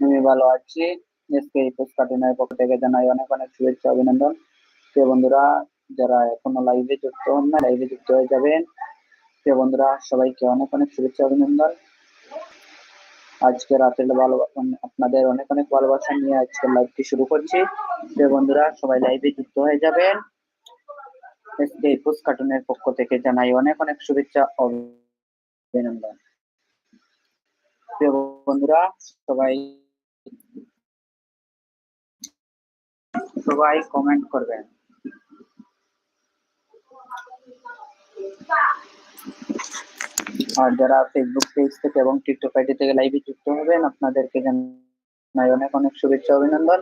আমি ভালো আছি। এসকে ইপোস কার্টুনের পক্ষ থেকে জানাই অনেক অনেক শুভেচ্ছা, অভিনন্দন। প্রিয় বন্ধুরা, যারা এখনও লাইভে যুক্ত হন না লাইভে যুক্ত হয়ে যাবেন। প্রিয় বন্ধুরা, সবাইকে অনেক অনেক শুভেচ্ছা, অভিনন্দন। আজকে রাতের ভালো, আপনাদের অনেক অনেক ভালোবাসা নিয়ে আজকে লাইভটি শুরু করছি। প্রিয় বন্ধুরা, সবাই লাইভে যুক্ত হয়ে যাবেন। এসকে ইপোস কার্টুনের পক্ষ থেকে জানাই অনেক অনেক শুভেচ্ছা, অভিনন্দন। বন্ধুরা, সবাই সবাই কমেন্ট করবেন। আর যারা ফেসবুক পেজ থেকে এবং টিকটক আইডি থেকে লাইভে যুক্ত হবেন, আপনাদেরকে জানাই অনেক অনেক শুভেচ্ছা অভিনন্দন।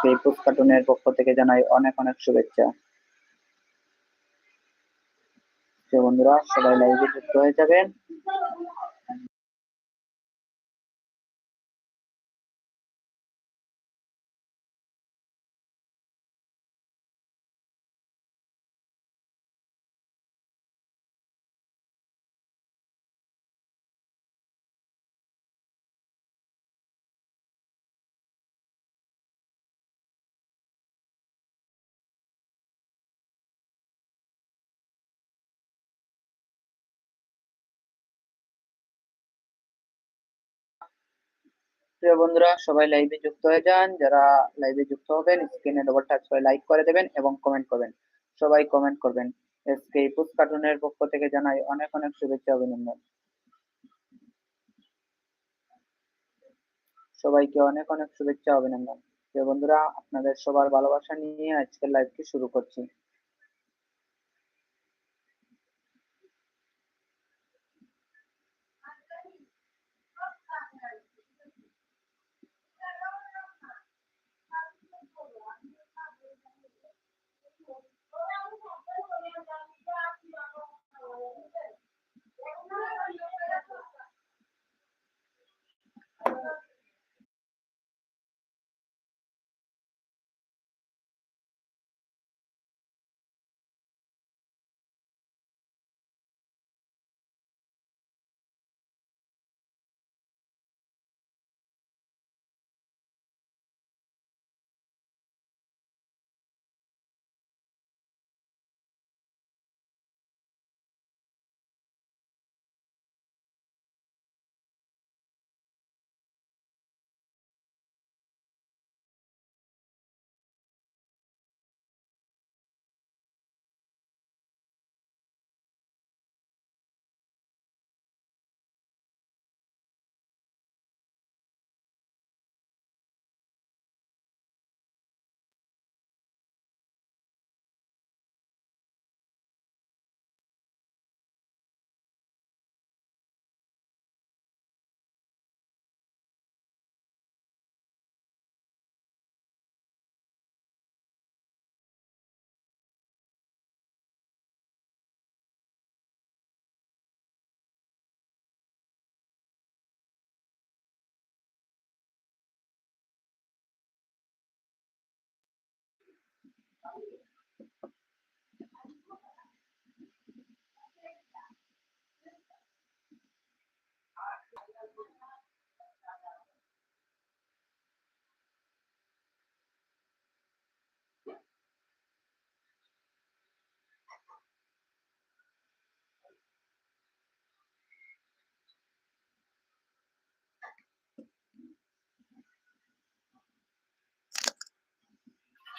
ফেসবুক কার্টুনের পক্ষ থেকে জানাই অনেক অনেক শুভেচ্ছা। বন্ধুরা, সবাই লাইভে যুক্ত হয়ে যাবেন। প্রিয় বন্ধুরা, সবাই লাইভে যুক্ত হয়ে যান। যারা লাইভে যুক্ত হবেন স্ক্রিনে ডবল টাচ করে লাইক করে দেবেন এবং কমেন্ট করবেন। সবাই কমেন্ট করবেন। এসকে ইপুস কার্টুনের পক্ষ থেকে জানাই অনেক অনেক শুভেচ্ছা, অভিনন্দন। সবাইকে অনেক অনেক শুভেচ্ছা, অভিনন্দন। প্রিয় বন্ধুরা, আপনাদের সবার ভালোবাসা নিয়ে আজকের লাইভটি শুরু করছি।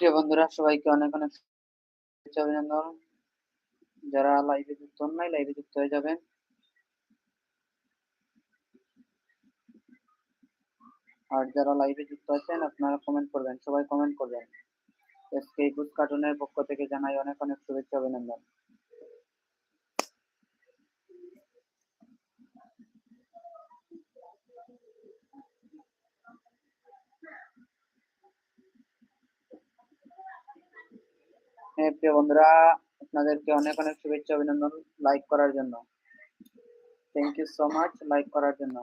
প্রিয় বন্ধুরা, সবাইকে অনেক অনেক অভিনন্দন। যারা লাইভে যুক্ত হন নাই লাইভে যুক্ত হয়ে যাবেন। আর যারা লাইভে যুক্ত আছেন, আপনারা কমেন্ট করবেন, সবাই কমেন্ট করবেন। এসকে গুড কার্টুনের পক্ষ থেকে জানাই অনেক অনেক শুভেচ্ছা, অভিনন্দন। প্রিয় বন্ধুরা, আপনাদেরকে অনেক অনেক শুভেচ্ছা, অভিনন্দন লাইক করার জন্য। Thank you so much like করার জন্য।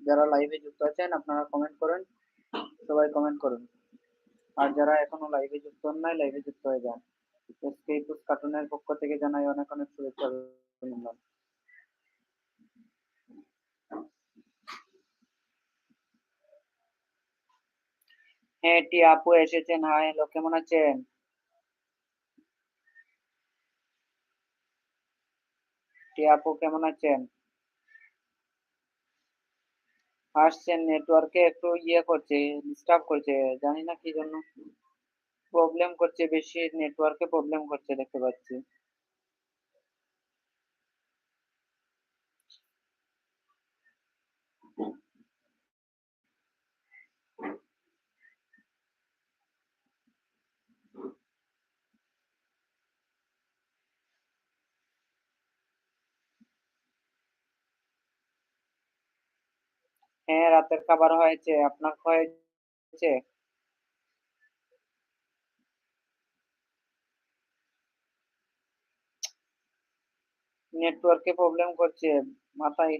যারা লাইভে যুক্ত আছেন, আপনারা কমেন্ট করুন, সবাই কমেন্ট করুন। আর যারা এখনও লাইভে যুক্ত হন নাই লাইভে যুক্ত হয়ে যান। এসকে কার্টুনের পক্ষ থেকে জানাই অনেক অনেক শুভেচ্ছা, অভিনন্দন। হ্যাঁ টি আপু এসেছেন। হাই, হ্যালো, কেমন আছেন? টি আপু, কেমন আছেন? আসছেন নেটওয়ার্কে একটু ইয়ে করছে ডিস্টার্ব করছে, জানি না কি জন্য প্রবলেম করছে, বেশি নেটওয়ার্কে প্রবলেম করছে দেখতে পাচ্ছি। হ্যাঁ রাতের খাবার হয়েছে। আপনার হয়েছে? নেটওয়ার্কে প্রবলেম করছে মাথায়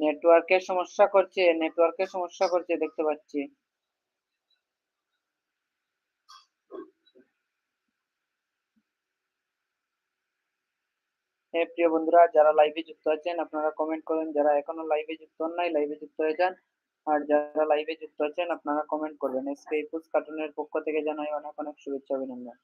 নেটওয়ার্কের সমস্যা করছে নেটওয়ার্কের সমস্যা করছে, দেখতে পাচ্ছি। হ্যাঁ প্রিয় বন্ধুরা, যারা লাইভে যুক্ত আছেন, আপনারা কমেন্ট করেন। যারা এখনও লাইভে যুক্ত হন নাই লাইভে যুক্ত হয়ে যান। আর যারা লাইভে যুক্ত আছেন, আপনারা কমেন্ট করবেন। এসকে ইপুস কার্টুনের পক্ষ থেকে জানাই অনেক অনেক শুভেচ্ছা, অভিনন্দন।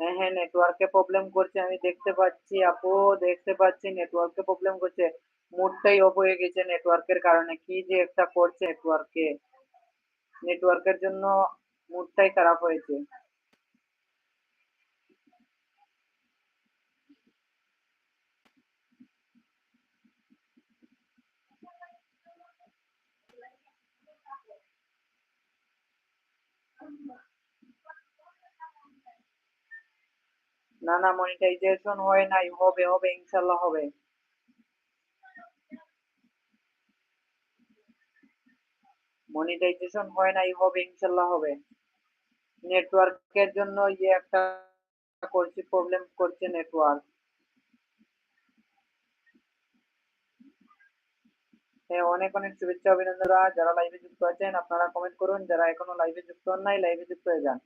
হ্যাঁ হ্যাঁ নেটওয়ার্কে প্রবলেম করছে, আমি দেখতে পাচ্ছি, আপু, দেখতে পাচ্ছি নেটওয়ার্কে প্রবলেম করছে। মুডটাই অফ হয়ে গেছে নেটওয়ার্কের কারণে। কি যে একটা করছে নেটওয়ার্কে নেটওয়ার্কের জন্য মুডটাই খারাপ হয়েছে। না না মনিটাইজেশন হয় নাই, হবে হবে ইনশাল্লাহ হবে। মনিটাইজেশন হয় নাই, হবে ইনশাল্লাহ হবে। নেটওয়ার্কের জন্য ইয়ে একটা করছে প্রবলেম করছে নেটওয়ার্ক হ্যাঁ অনেক অনেক শুভেচ্ছা, অভিনন্দন। যারা লাইভে যুক্ত আছেন, আপনারা কমেন্ট করুন। যারা এখনও লাইভে যুক্ত হন নাই লাইভে যুক্ত হয়ে যান।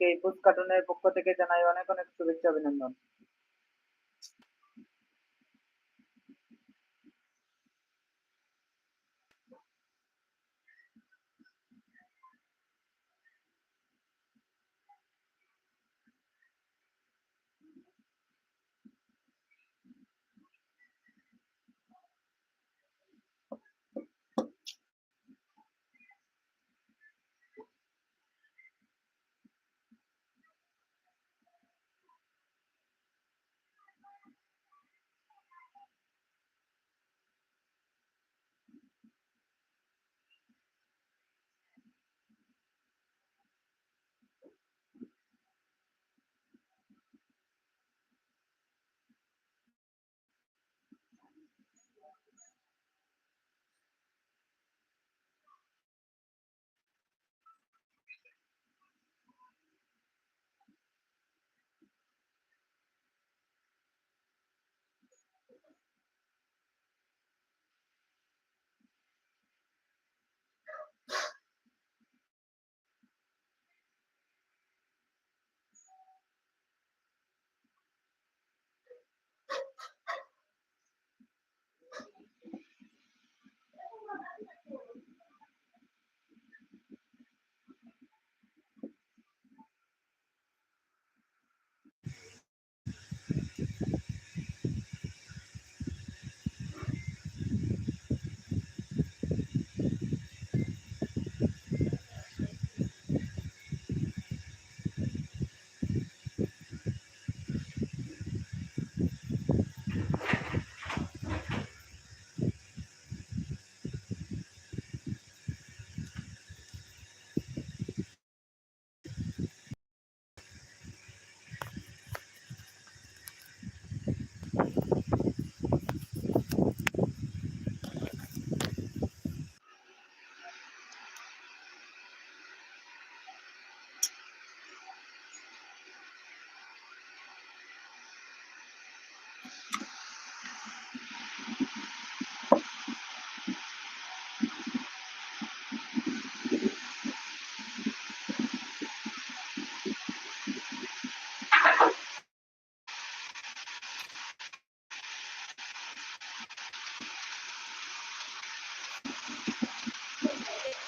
এই পুস কার্টুনের পক্ষ থেকে জানাই অনেক অনেক শুভেচ্ছা অভিনন্দন।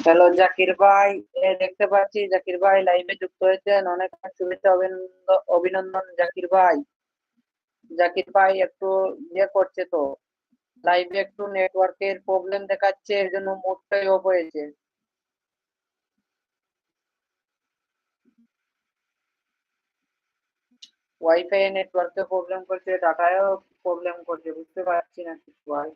হ্যালো জাকির ভাই। দেখতে পাচ্ছি জাকির ভাই লাইভে যুক্ত হয়েছেন। অনেক শুভেচ্ছা অভিনন্দন জাকির ভাই। জাকির ভাই একটু ইয়ে করছে তো। লাইভে একটু নেটওয়ার্কের প্রবলেম দেখাচ্ছে, এর জন্য মোডটাই অফ হয়েছে। ওয়াইফাই নেটওয়ার্কে প্রবলেম করছে ডাটায়ও প্রবলেম করছে, বুঝতে পারছি না কিছু ভাই।